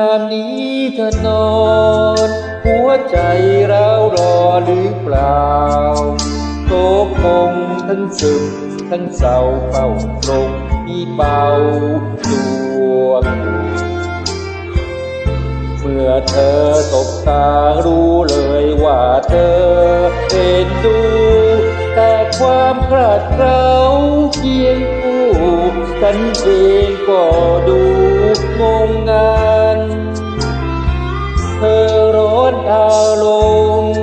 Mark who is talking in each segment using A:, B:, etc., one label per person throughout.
A: ามนี้เธอนอน หัวใจเรารอหรือเปล่าโตคงทั้งซึมทั้งเศร้าเฝ้าลงมีเบาดวงเมื่อเธอตบตารู้เลยว่าเธอเอ็นดูแต่ความคลาดเคล้าเคียงคู่ฉันเองก็ดูงงงาน เธอร้อนอารมณ์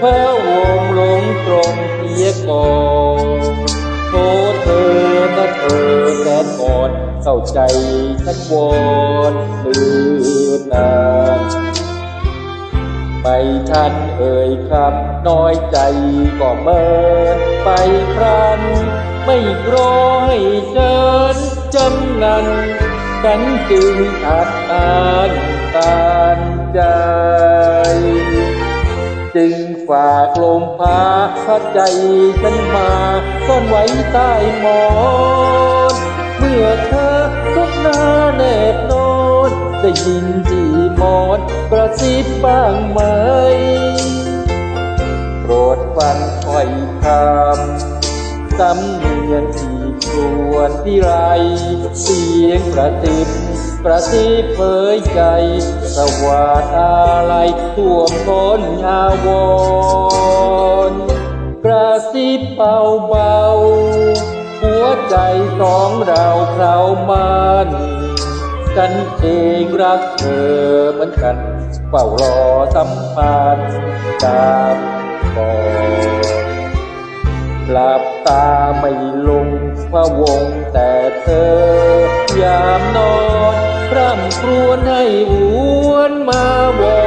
A: พระวงลงตรงเพียก่อนโทเธอนะเธอแสนอ่อนเข้าใจฉันวอนลือนนานไม่ทันเอ่ยคำน้อยใจก็เมินไปพรัน ไม่รอให้ฉันจำนันฉันจึงอัดอานตา ฝากลมพาพัดใจฉันมาซ่อนไว้ใต้หมอน เมื่อเธอทุกหน้าแนบนอน ได้ยินที่หมอนกระซิบบ้างไหมโปรดฟังถ้อยคำสำเนียงที่ครวนที่ไร เสียงกระติบกระซิบเผยใจ สวาดอะไรท่วมท้นอาวร ซิบเบาเบาๆหัวใจสองเราเครามันกันเองรักเธอเหมือนกันเฝ้ารอสัมพันธ์จากก่อนหลับตาไม่ลงพะวงแต่เธอยามนอนร่ำครวญให้หวนมาวอ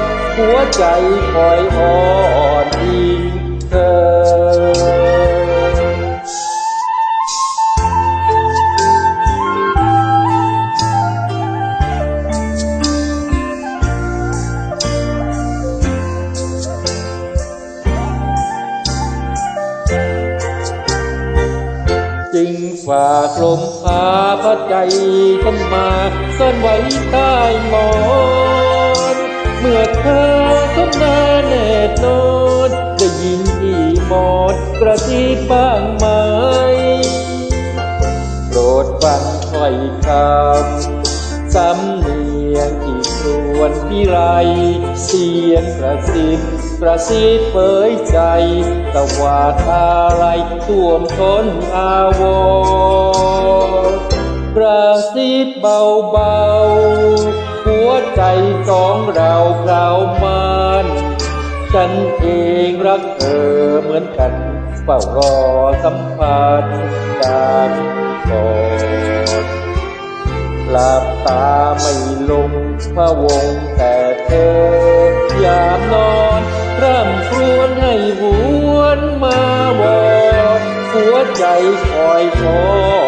A: นหัวใจคอยอ่อนอิงเธอากลมพาพัดใจฉันมาซ่อนไว้ใต้หมอน เมื่อเธอสบหน้าแน่นอนได้ยินทีหมอนกระซิบบ้างไหมโปรดฟังถ้อยคำสำเนียงที่ครวนพิไร เสียงกระซิบ กระซิบเผยใจตะวาดอะไรท่วมท้นอาวรณ์กระซิบเบาเบาๆหัวใจสองเราคราวมันฉันเองรักเธอเหมือนกันเฝ้ารอสัมพันธ์กันก่อนหลับตาไม่ลงพะวงแต่เธอ ใจคอยคอ